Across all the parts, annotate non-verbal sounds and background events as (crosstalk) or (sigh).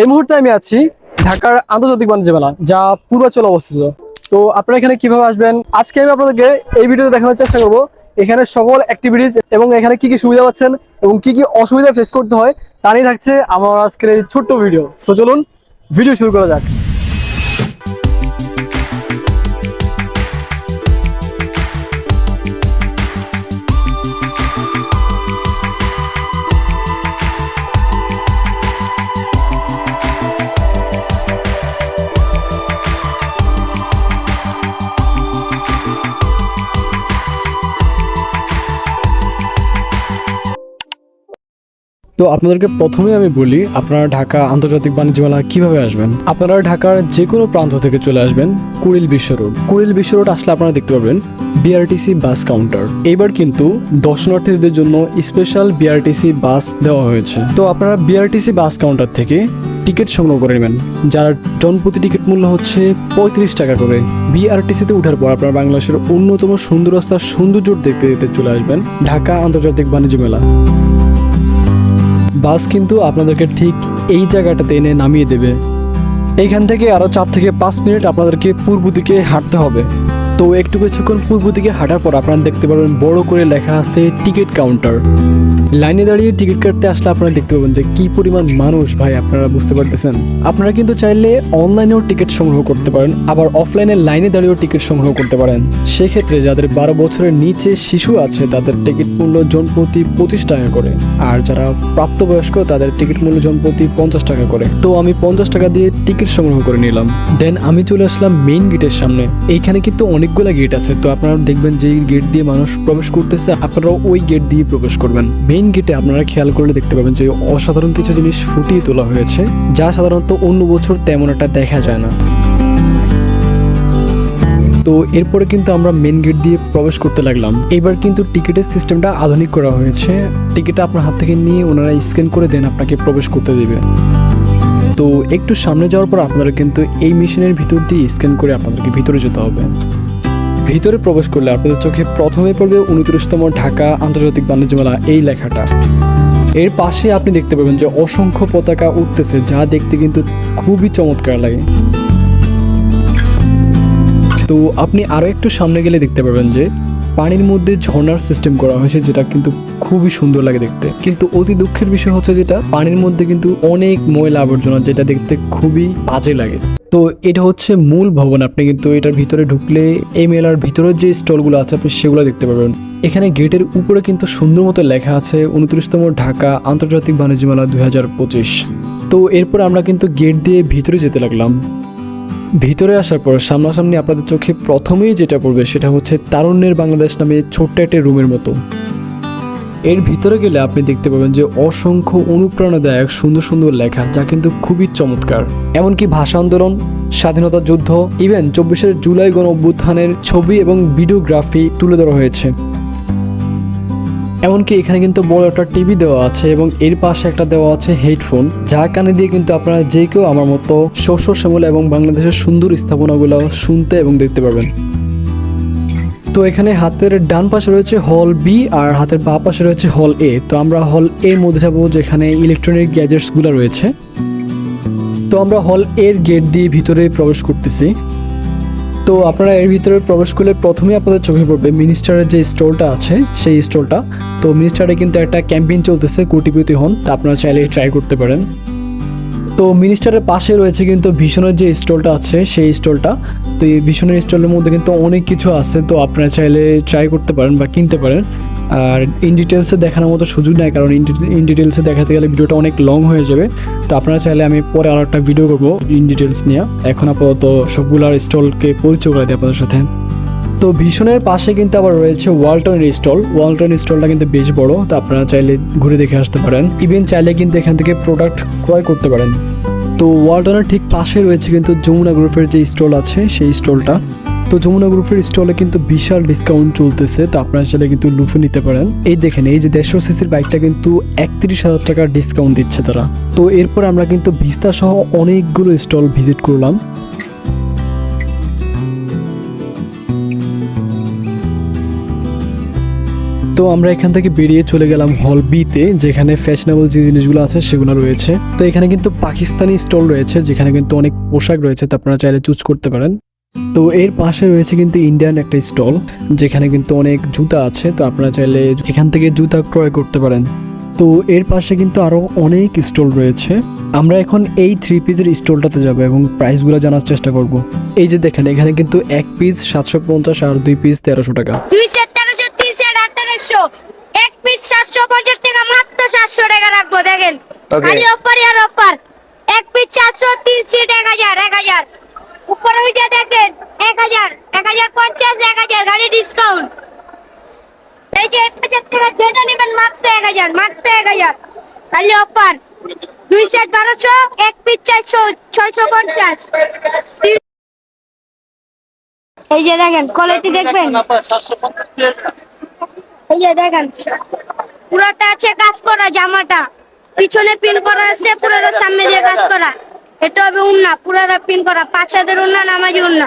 এই মুহূর্তে আমি আছি ঢাকার আন্তর্জাতিক বাণিজ্য মেলা, যা পূর্বাচল অবস্থিত। তো আপনারা এখানে কীভাবে আসবেন? আজকে আমি আপনাদেরকে এই ভিডিওতে দেখানোর চেষ্টা করব এখানে সকল অ্যাক্টিভিটিস এবং এখানে কি কি সুবিধা পাচ্ছেন এবং কি কি অসুবিধা ফেস করতে হয় তা নিয়ে থাকছে আমার আজকের এই ছোট্ট ভিডিও সো চলুন ভিডিও শুরু করা যাক। আপনাদেরকে প্রথমে আমি বলি, আপনারা ঢাকা আন্তর্জাতিক বাণিজ্য মেলা কীভাবে আসবেন? আপনারা ঢাকার যে কোনো প্রান্ত থেকে চলে আসবেন কুড়িল বিশ্ব রোড। কুড়িল বিশ্ব রোড আসলে আপনারা দেখতে পাবেন বিআরটিসি বাস কাউন্টার। এবার কিন্তু দর্শনার্থীদের জন্য স্পেশাল বিআরটিসি বাস দেওয়া হয়েছে। তো আপনারা বিআরটিসি বাস কাউন্টার থেকে টিকিট সংগ্রহ করে নেবেন, যার জনপ্রতি টিকিট মূল্য হচ্ছে পঁয়ত্রিশ টাকা করে। বিআরটিসিতে ওঠার পর আপনারা বাংলাদেশের অন্যতম সুন্দর রাস্তার সৌন্দর্য দেখতে দেখতে চলে আসবেন ঢাকা আন্তর্জাতিক বাণিজ্য মেলা। বাস কিন্তু আপনাদেরকে ঠিক এই জায়গাটাতে এনে নামিয়ে দেবে। এইখান থেকে আরও চার থেকে পাঁচ মিনিট আপনাদেরকে পূর্ব দিকে হাঁটতে হবে। তো একটু কিছুক্ষণ পূর্ব দিকে হাঁটার পর আপনারা দেখতে পাবেন বড় করে লেখা আছে টিকিট কাউন্টার। লাইনে দাঁড়িয়ে টিকিট কাটতে আসলে আপনারা দেখতে পাবেন যে কি পরিমাণ মানুষ ভাই আপনারা বুঝতে পারতেছেন। আপনারা কিন্তু চাইলে অনলাইনেও টিকিট সংগ্রহ করতে পারেন, আবার অফলাইনে লাইনে দাঁড়িয়েও টিকিট সংগ্রহ করতে পারেন। সেক্ষেত্রে যাদের বারো বছরের নিচে শিশু আছে, তাদের টিকিট মূল্য জন প্রতি পঁচিশ টাকা করে, আর যারা প্রাপ্তবয়স্ক, তাদের টিকিট মূল্য জন প্রতি পঞ্চাশ টাকা করে। তো আমি পঞ্চাশ টাকা দিয়ে টিকিট সংগ্রহ করে নিলাম। দেন আমি চলে আসলাম মেইন গেটের সামনে। এইখানে কিন্তু অনেকগুলো গেট আছে, তো আপনারা দেখবেন যে গেট দিয়ে মানুষ প্রবেশ করতেছে, আপনারাও ওই গেট দিয়ে প্রবেশ করবেন। মেইন গেটে আপনারা খেয়াল করলে দেখতে পাবেন যে অসাধারণ কিছু জিনিস ফুটিয়ে তোলা হয়েছে, যা সাধারণত অন্য বছর তেমন একটা দেখা যায় না। তো এরপরে কিন্তু আমরা মেন গেট দিয়ে প্রবেশ করতে লাগলাম। এবার কিন্তু টিকিটের সিস্টেমটা আধুনিক করা হয়েছে। টিকিটটা আপনার হাত থেকে নিয়ে ওনারা স্ক্যান করে দেন আপনাকে প্রবেশ করতে দেবে। তো একটু সামনে যাওয়ার পর আপনারা কিন্তু এই মেশিনের ভিতর দিয়ে স্ক্যান করে আপনাদেরকে ভিতরে যেতে হবে। ভিতরে প্রবেশ করলে আপনাদের চোখে প্রথমে পড়বে উনত্রিশতম ঢাকা আন্তর্জাতিক বাণিজ্য মেলা, এই লেখাটা। এর পাশে আপনি দেখতে পাবেন যে অসংখ্য পতাকা উঠতেছে, যা দেখতে কিন্তু খুবই চমৎকার লাগে। তো আপনি আরও একটু সামনে গেলে দেখতে পাবেন যে, পানির মধ্যে ঝর্ণার সিস্টেম করা হয়েছে, যেটা কিন্তু খুবই সুন্দর লাগে দেখতে। কিন্তু অতি দুঃখের বিষয় হচ্ছে যেটা, পানির মধ্যে কিন্তু অনেক ময়লা আবর্জনা যেটা দেখতে খুবই বাজে লাগে। তো এটা হচ্ছে মূল ভবন। আপনি কিন্তু এটার ভিতরে ঢুকলে এই মেলার ভিতরে যে স্টলগুলো আছে, আপনি সেগুলো দেখতে পাবেন এখানে গেটের উপরে কিন্তু সুন্দর মতো লেখা আছে, উনত্রিশতম ঢাকা আন্তর্জাতিক বাণিজ্য মেলা দুই হাজার পঁচিশ। তো এরপর আমরা কিন্তু গেট দিয়ে ভিতরে যেতে লাগলাম। ভিতরে আসার পর সামনাসামনি আপনাদের চোখে প্রথমেই যেটা পড়বে সেটা হচ্ছে তারুণ্যের বাংলাদেশ নামে ছোট্ট একটা রুমের মতো। এর ভিতরে গেলে আপনি দেখতে পাবেন যে অসংখ্য অনুপ্রেরণাদায়ক সুন্দর সুন্দর লেখা, যা কিন্তু খুবই চমৎকার। এমনকি ভাষা আন্দোলন, স্বাধীনতা যুদ্ধ ইভেন চব্বিশের জুলাই গণ অভ্যুত্থানের ছবি এবং ভিডিওগ্রাফি তুলে ধরা হয়েছে। এমনকি এখানে কিন্তু বড় একটা টিভি দেওয়া আছে এবং এর পাশে একটা দেওয়া আছে হেডফোন, যা কানে দিয়ে কিন্তু আপনারা যে কেউ আমার মতো শস্য শ্যামল এবং বাংলাদেশের সুন্দর স্থাপনাগুলো শুনতে এবং দেখতে পারবেন। তো এখানে হাতের ডান পাশে রয়েছে হল বি আর হাতের বাঁ পাশে রয়েছে হল এ তো আমরা হল এর মধ্যে যাব যেখানে ইলেকট্রনিক গ্যাজেটসগুলো রয়েছে। তো আমরা হল এর গেট দিয়ে ভিতরে প্রবেশ করতেছি। তো আপনারা এর ভিতরে প্রবেশ করলে প্রথমেই আপনাদের চোখে পড়বে মিনিস্টারের যে স্টলটা আছে, সেই স্টলটা। তো মিনিস্টারে কিন্তু একটা ক্যাম্পেইন চলতেছে, কোটিপতি হন। তা আপনারা চাইলে ট্রাই করতে পারেন। তো মিনিস্টারের পাশে রয়েছে কিন্তু ভীষণের যে স্টলটা আছে, সেই স্টলটা। তো এই ভীষণের স্টলের মধ্যে কিন্তু অনেক কিছু আছে, তো আপনারা চাইলে ট্রাই করতে পারেন বা কিনতে পারেন। আর ইন ডিটেলসে দেখানোর মতো সুযোগ নেই, কারণ ইন ডিটেলসে দেখাতে গেলে ভিডিওটা অনেক লং হয়ে যাবে। তো আপনারা চাইলে আমি পরে আরও একটা ভিডিও করব ইন ডিটেলস নিয়ে। এখন আপাতত সবগুলার স্টলকে পরিচয় করে দিই আপনাদের সাথে। তো ভীষণের পাশে কিন্তু আবার রয়েছে ওয়ালটনের স্টল ওয়ালটন স্টলটা কিন্তু বেশ বড়, তো আপনারা চাইলে ঘুরে দেখে আসতে পারেন। ইভেন চাইলে কিন্তু এখান থেকে প্রোডাক্ট ক্রয় করতে পারেন। তো ওয়ালটনের ঠিক পাশে রয়েছে কিন্তু যমুনা গ্রুপের যে স্টল আছে, সেই স্টলটা। তো যমুনা গ্রুপের স্টলে কিন্তু বিশাল ডিসকাউন্ট চলতেছে, তো আপনারা চাইলে কিন্তু লুফে নিতে পারেন। এই দেখেন, এই যে দেড়শো সিসির বাইকটা কিন্তু একত্রিশ হাজার টাকার ডিসকাউন্ট দিচ্ছে তারা। তো এরপর আমরা কিন্তু ভিস্তা সহ অনেকগুলো স্টল ভিজিট করলাম। তো আমরা এখান থেকে বেরিয়ে চলে গেলাম হল বিতে যেখানে ফ্যাশনেবল যে জিনিসগুলো আছে সেগুলো রয়েছে। তো এখানে কিন্তু পাকিস্তানি স্টল রয়েছে, যেখানে কিন্তু অনেক পোশাক রয়েছে, তো আপনারা চাইলে চুজ করতে পারেন। তো এর পাশে রয়েছে কিন্তু ইন্ডিয়ান একটা স্টল, যেখানে কিন্তু অনেক জুতা আছে, তো আপনারা চাইলে এখান থেকে জুতা ক্রয় করতে পারেন। তো এর পাশে কিন্তু আরও অনেক স্টল রয়েছে। আমরা এখন এই থ্রি পিসের স্টলটাতে যাব এবং প্রাইসগুলো জানার চেষ্টা করব। এই যে দেখেন, এখানে কিন্তু এক পিস সাতশো পঞ্চাশ আর দুই পিস তেরোশো টাকা দুই সেট তেরোশো তিন সেট আঠারোশো এক পিস সাতশো পঞ্চাশ টাকা মাত্র সাতশো টাকা রাখব দেখেন। খালি অফার আর অফার এক পিস চারশো তিন সেট এক হাজার এক হাজার। উপরে ওইটা দেখেন এক হাজার এক হাজার পঞ্চাশ এক হাজার খালি ডিসকাউন্ট এই যে এক হাজার টাকা যেটা নেবেন মাত্র এক হাজার মাত্র এক হাজার। খালি অফার দুই সেট বারোশো এক পিস চারশো ছয়শো পঞ্চাশ। এই যে দেখেন কোয়ালিটি দেখবেন? এই যে দেখেন, পুরোটা আছে কাজ করা, জামাটা। পিছনে পিন করা আছে, পুরোটা সামনে দিয়ে কাজ করা। এটা হবে উন্না, পুরোটা পিন করা। উন্না, নামাজি উন্না।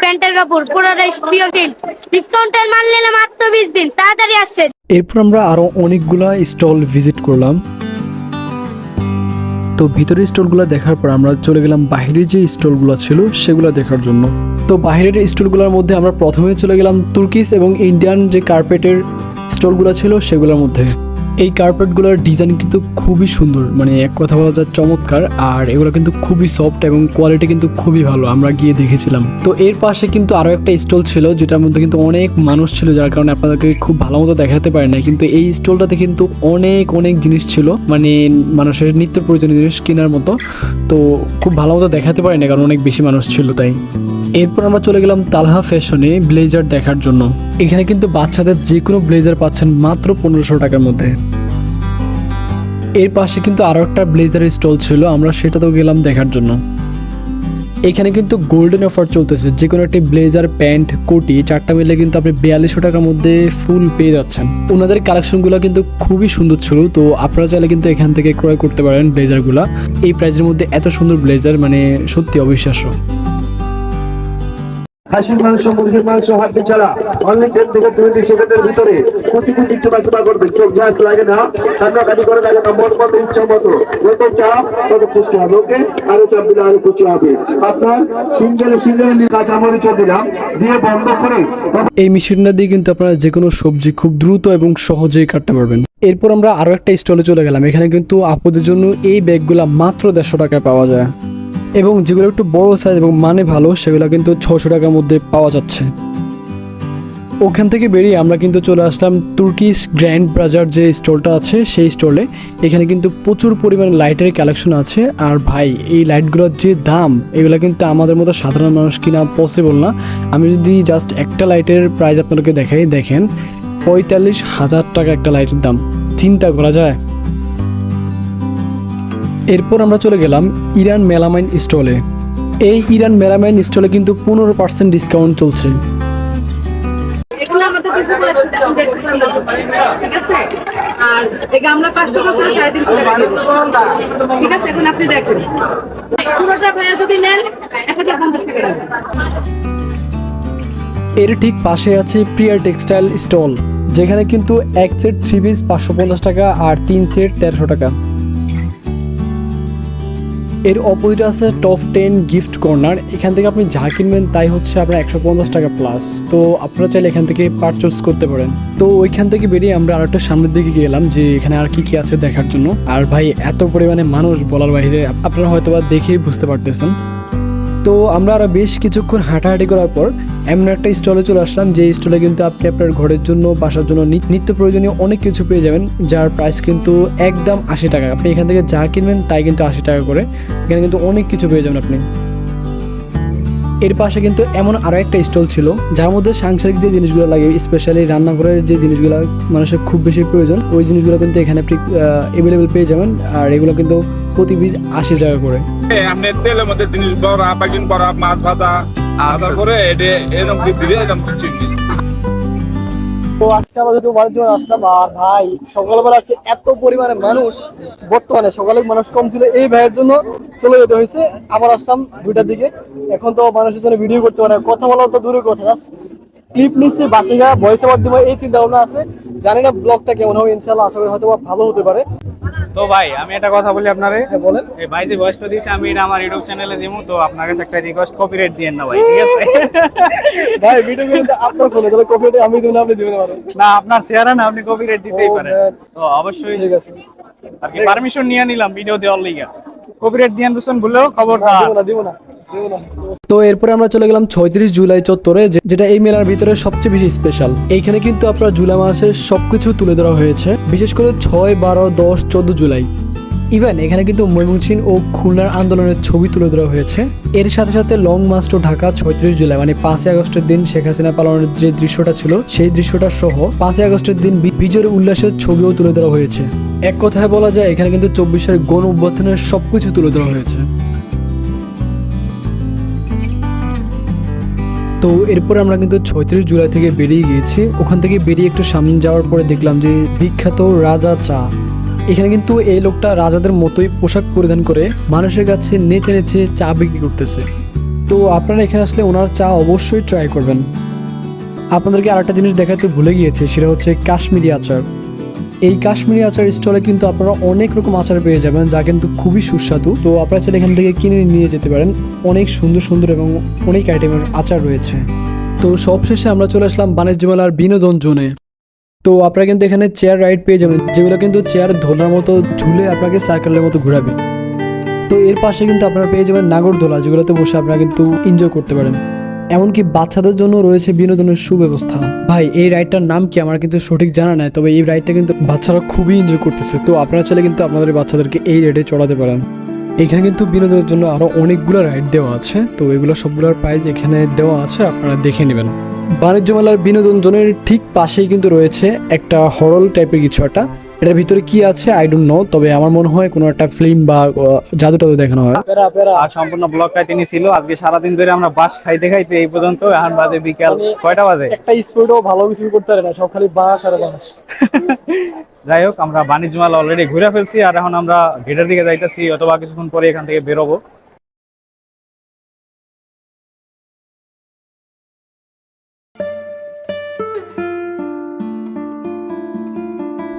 প্যান্টের কাপড়, পুরোটা দিন ডিসকাউন্টের মাল নিলে মাত্র বিশ দিন, তাড়াতাড়ি এরপর আমরা আরও অনেকগুলা স্টল ভিজিট করলাম। তো ভিতরের স্টলগুলো দেখার পর আমরা চলে গেলাম বাইরের যে স্টলগুলো ছিল, সেগুলো দেখার জন্য। তো বাইরের স্টলগুলোর মধ্যে আমরা প্রথমে চলে গেলাম তুর্কিস এবং ইন্ডিয়ান যে কার্পেটের স্টলগুলো ছিল সেগুলোর মধ্যে। এই কার্পেটগুলোর ডিজাইন কিন্তু খুবই সুন্দর। মানে এক কথা বলা যায় চমৎকার। আর এগুলো কিন্তু খুবই সফট এবং কোয়ালিটি কিন্তু খুবই ভালো, আমরা গিয়ে দেখেছিলাম। তো এর পাশে কিন্তু আরও একটা স্টল ছিল, যেটার মধ্যে কিন্তু অনেক মানুষ ছিল, যার কারণে আপনাদেরকে খুব ভালো মতো দেখাতে পারে না কিন্তু এই স্টলটাতে কিন্তু অনেক অনেক জিনিস ছিল। মানে মানুষের নিত্য প্রয়োজনীয় জিনিস কেনার মতো। তো খুব ভালো মতো দেখাতে পারি না কারণ অনেক বেশি মানুষ ছিল তাই। এরপর আমরা চলে গেলাম তালহা ফ্যাশনে ব্লেজার দেখার জন্য। এখানে কিন্তু বাচ্চাদের যে কোনো ব্লেজার পাচ্ছেন মাত্র পনেরোশো টাকার মধ্যে। এর পাশে কিন্তু আরও একটা ব্লেজারের স্টল ছিল, আমরা সেটাতেও গেলাম দেখার জন্য। এখানে কিন্তু গোল্ডেন অফার চলতেছে যে কোনো একটি ব্লেজার, প্যান্ট, কোটি, চারটা মিলে কিন্তু আপনি বিয়াল্লিশশো টাকার মধ্যে ফুল পেয়ে যাচ্ছেন। ওনাদের কালেকশনগুলো কিন্তু খুবই সুন্দর ছিল, তো আপনারা চাইলে কিন্তু এখান থেকে ক্রয় করতে পারেন ব্লেজারগুলো। এই প্রাইজের মধ্যে এত সুন্দর ব্লেজার মানে সত্যি অবিশ্বাস্য। আরও আরও এই মেশিনটা দিয়ে কিন্তু আপনারা যে কোনো সবজি খুব দ্রুত এবং সহজেই কাটতে পারবেন। এরপর আমরা আরও একটা স্টলে চলে গেলাম। এখানে কিন্তু আপুদের জন্য এই ব্যাগগুলো মাত্র দেড়শো টাকায় পাওয়া যায়। এবং যেগুলো একটু বড় সাইজ এবং মানে ভালো, সেগুলো কিন্তু ছশো টাকার মধ্যে পাওয়া যাচ্ছে। ওখান থেকে বেরিয়ে আমরা কিন্তু চলে আসলাম তুর্কিশ গ্র্যান্ড ব্রাজার যে স্টলটা আছে, সেই স্টলে। এখানে কিন্তু প্রচুর পরিমাণে লাইটের কালেকশন আছে। আর ভাই, এই লাইটগুলোর যে দাম, এগুলো কিন্তু আমাদের মতো সাধারণ মানুষ কিনা পসিবল না। আমি যদি জাস্ট একটা লাইটের প্রাইস আপনাদেরকে দেখাই, দেখেন, পঁয়তাল্লিশ হাজার টাকা একটা লাইটের দাম। চিন্তা করা যায়? এরপর আমরা চলে গেলাম ইরান মেলামাইন স্টলে। এই ইরান মেলামাইন স্টলে কিন্তু পনেরো পার্সেন্ট ডিসকাউন্ট চলছে। এগুলো আমাদের দুশো করে ঠিক আছে? আর এই গামলা পাঁচশো বছর সাড়ে তিনশো টাকা ঠিক আছে এখন আপনি দেখেন। পুরোটা ভাইয়া যদি নেন এক হাজার পঞ্চাশ টাকা এর ঠিক পাশে আছে প্রিয়ার টেক্সটাইল স্টল যেখানে কিন্তু এক সেট থ্রি পিস পাঁচশো পঞ্চাশ টাকা আর তিন সেট তেরোশো টাকা। এর অপোজিটে আছে টপ টেন গিফট কর্নার এখান থেকে আপনি যা কিনবেন তাই হচ্ছে আপনার একশো পঞ্চাশ টাকা প্লাস তো আপনারা চাইলে এখান থেকে পারচেস করতে পারেন। তো ওইখান থেকে বেরিয়ে আমরা আর একটা সামনের দিকে গেলাম যে এখানে আর কি কি আছে দেখার জন্য। আর ভাই, এত পরিমাণে মানুষ বলার বাইরে আপনারা হয়তো বা দেখেই বুঝতে পারতেছেন। তো আমরা আরও বেশ কিছুক্ষণ হাঁটাহাঁটি করার পর এমন একটা স্টলে চলে আসলাম, যে স্টলে কিন্তু আপনি আপনার ঘরের জন্য, বাসার জন্য নিত্য প্রয়োজনীয় অনেক কিছু পেয়ে যাবেন, যার প্রাইস কিন্তু একদম আশি টাকা। আপনি এখান থেকে যা কিনবেন তাই কিন্তু আশি টাকা করে। এখানে কিন্তু অনেক কিছু পেয়ে যাবেন আপনি। এর পাশে কিন্তু এমন আরও একটা স্টল ছিল, যার মধ্যে সাংসারিক যে জিনিসগুলো লাগে স্পেশালি রান্নাঘরের যে জিনিসগুলো মানুষের খুব বেশি প্রয়োজন, ওই জিনিসগুলো কিন্তু এখানে আপনি অ্যাভেলেবেল পেয়ে যাবেন। আর এগুলো কিন্তু প্রতি পিস আশি টাকা করে। আপনি তেলের মধ্যে জিনিস বড়া বাগিন বড়া মাছ ভাজা করে এটা এরকম দিয়ে দিলে এরকম কিছু নেই তো আজকে আমরা যদি বাণিজ্য মেলায় আসলাম আর ভাই সকালবেলা আসছে এত পরিমাণে মানুষ বর্তমানে সকালে মানুষ কম ছিল এই ভাইয়ের জন্য চলে যেতে হয়েছে। আবার আসলাম দুইটার দিকে। এখন তো মানুষের জন্য ভিডিও করতে পারে কথা বলা তো দূরের কথা জাস্ট ক্লিপ নিচ্ছি বাসে গা ভয়েস ওভার দিব এই চিন্তা ভাবনা আছে। জানি না ব্লগটা কেমন হবে ইনশাল্লাহ আশা করি হয়তো ভালো হতে পারে। তো ভাই আমি একটা কথা বলি আপনারে। হ্যাঁ, বলেন। এই ভাই যে ভয়েসটা দিয়েছে আমি এটা আমার ইউটিউব চ্যানেলে দিব তো আপনার কাছে একটা রিকোয়েস্ট কপিরাইট দিয়েন না ভাই ঠিক আছে? (laughs) ভাই ভিডিও কিন্তু আপনার ফোনে তাহলে কপিটা আমি দিব না আপনি দিবেন পারেন না আপনার চেহারা না আপনি কপিরাইট দিতেই পারেন। তো অবশ্যই ঠিক আছে। আর কি পারমিশন নিয়ে নিলাম ভিডিও দেওয়ার লিগা। কপিরাইট বললেও খবরদার দিব না দিব না তো এরপরে আমরা চলে গেলাম ছয়ত্রিশ জুলাই চত্বরে যেটা এই মেলার ভিতরে সবচেয়ে বেশি স্পেশাল এইখানে কিন্তু আপনার জুলাই মাসের সবকিছু তুলে ধরা হয়েছে বিশেষ করে ছয় বারো দশ চোদ্দ জুলাই। ইভেন এখানে কিন্তু ময়মনসিং ও খুলনার আন্দোলনের ছবি তুলে ধরা হয়েছে। এর সাথে সাথে লং মার্চ টু ঢাকা, ছয়ত্রিশ জুলাই মানে পাঁচই আগস্টের দিন শেখ হাসিনা পালনের যে দৃশ্যটা ছিল, সেই দৃশ্যটা সহ পাঁচই আগস্টের দিন বিজয়ের উল্লাসের ছবিও তুলে ধরা হয়েছে। এক কথায় বলা যায়, এখানে কিন্তু চব্বিশের গণ অভ্যর্থনের সবকিছু তুলে ধরা হয়েছে। তো এরপর আমরা কিন্তু ছয়ত্রিশ জুলাই থেকে বেরিয়ে গিয়েছি। ওখান থেকে বেরিয়ে একটু সামনে যাওয়ার পরে দেখলাম যে বিখ্যাত রাজা চা। এখানে কিন্তু এই লোকটা রাজাদের মতোই পোশাক পরিধান করে মানুষের কাছে নেচে নেচে চা বিক্রি করতেছে। তো আপনারা এখানে আসলে ওনার চা অবশ্যই ট্রাই করবেন। আপনাদেরকে আরেকটা জিনিস দেখাতে ভুলে গিয়েছে, সেটা হচ্ছে কাশ্মীরি আচার। এই কাশ্মীরি আচার স্টলে কিন্তু আপনারা অনেক রকম আচার পেয়ে যাবেন, যা কিন্তু খুবই সুস্বাদু। তো আপনারা চাইলে এখান থেকে কিনে নিয়ে যেতে পারেন। অনেক সুন্দর সুন্দর এবং অনেক আইটেমের আচার রয়েছে। তো সবশেষে আমরা চলে আসলাম বাণিজ্য মেলার বিনোদন জোনে। তো আপনারা কিন্তু এখানে চেয়ার রাইড পেয়ে যাবেন, যেগুলো কিন্তু চেয়ার ধোলার মতো ঝুলে আপনাকে সার্কেলের মতো ঘোরাবে। তো এর পাশে কিন্তু আপনারা পেয়ে যাবেন নাগরদোলা, যেগুলোতে বসে আপনারা কিন্তু এনজয় করতে পারেন। এমনকি বাচ্চাদের জন্য রয়েছে বিনোদনের সুব্যবস্থা। ভাই, এই রাইডটার নাম কি আমার কিন্তু সঠিক জানা নাই, তবে এই রাইডটা কিন্তু বাচ্চারা খুবই এনজয় করতেছে। তো আপনারা চাইলে কিন্তু আপনাদের বাচ্চাদেরকে এই রাইডে চড়াতে পারেন। এখানে কিন্তু বিনোদনের জন্য আরও অনেকগুলো রাইড দেওয়া আছে। তো এগুলো সবগুলোর প্রাইস এখানে দেওয়া আছে, আপনারা দেখে নেবেন। বাণিজ্য মেলার বিনোদন জোনের ঠিক পাশেই কিন্তু রয়েছে একটা হরল টাইপের কিছু একটা। এটার ভিতরে কি আছে? আই ডোন্ট নো তবে আমার মনে হয় কোনো একটা ফিল্ম বা জাদু টাদু দেখানো হয়। সম্পূর্ণ ব্লগটা তিনি ছিল আজকে সারাদিন ধরে আমরা বাস খাইতে খাইতে এই পর্যন্ত এখন বাজে বিকাল মানে- কয়টা বাজে? একটা স্পোর্টও ভালো কিছু করতে পারে না সব খালি বাস আর বাস। (laughs) যাই হোক আমরা বাণিজ্য মেলা অলরেডি ঘুরে ফেলছি আর এখন আমরা গেটের দিকে যাইতেছি অথবা কিছুক্ষণ পরে এখান থেকে বেরোবো।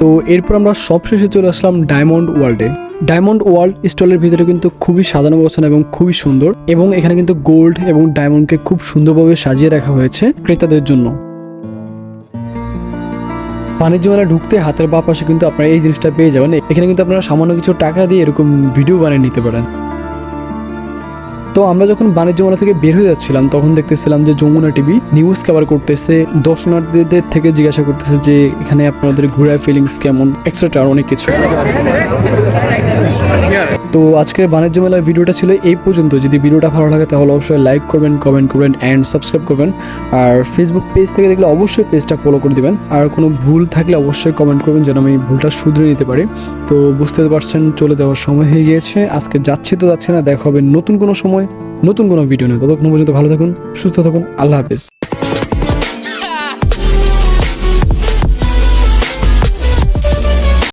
তো এরপর আমরা সবশেষে চলে আসলাম ডায়মন্ড ওয়ার্ল্ডে ডায়মন্ড ওয়ার্ল্ড স্টলের ভিতরে কিন্তু খুবই সাজানো গোছানো এবং খুবই সুন্দর এবং এখানে কিন্তু গোল্ড এবং ডায়মন্ডকে খুব সুন্দরভাবে সাজিয়ে রাখা হয়েছে ক্রেতাদের জন্য। বাণিজ্য মেলা ঢুকতে হাতের বা পাশে কিন্তু আপনারা এই জিনিসটা পেয়ে যাবেন। এখানে কিন্তু আপনারা সামান্য কিছু টাকা দিয়ে এরকম ভিডিও বানিয়ে নিতে পারেন। তো আমরা যখন বাণিজ্য মেলা থেকে বের হয়ে যাচ্ছিলাম, তখন দেখতেছিলাম যে যমুনা টিভি নিউজ কভার করতেছে, দর্শনার্থীদের থেকে জিজ্ঞাসা করতেছে যে এখানে আপনাদের ঘোরার ফিলিংস কেমন এক্সট্রা অনেক কিছু। তো আজকের বাণিজ্য মেলার ভিডিওটা ছিল এই পর্যন্ত। যদি ভিডিওটা ভালো লাগে, তাহলে অবশ্যই লাইক করবেন কমেন্ট করবেন অ্যান্ড সাবস্ক্রাইব করবেন। আর ফেসবুক পেজ থেকে দেখলে অবশ্যই পেজটা ফলো করে দিবেন। আর কোনো ভুল থাকলে অবশ্যই কমেন্ট করবেন, যেন আমি ভুলটা শুধরে নিতে পারি। তো বুঝতে পারছেন, চলে যাওয়ার সময় হয়ে গিয়েছে। আজকে যাচ্ছে তো যাচ্ছে না, দেখা হবে নতুন কোনো সময়, নতুন কোনো ভিডিও নিয়ে। ততক্ষণ পর্যন্ত ভালো থাকুন, সুস্থ থাকুন, আল্লাহ হাফিজ।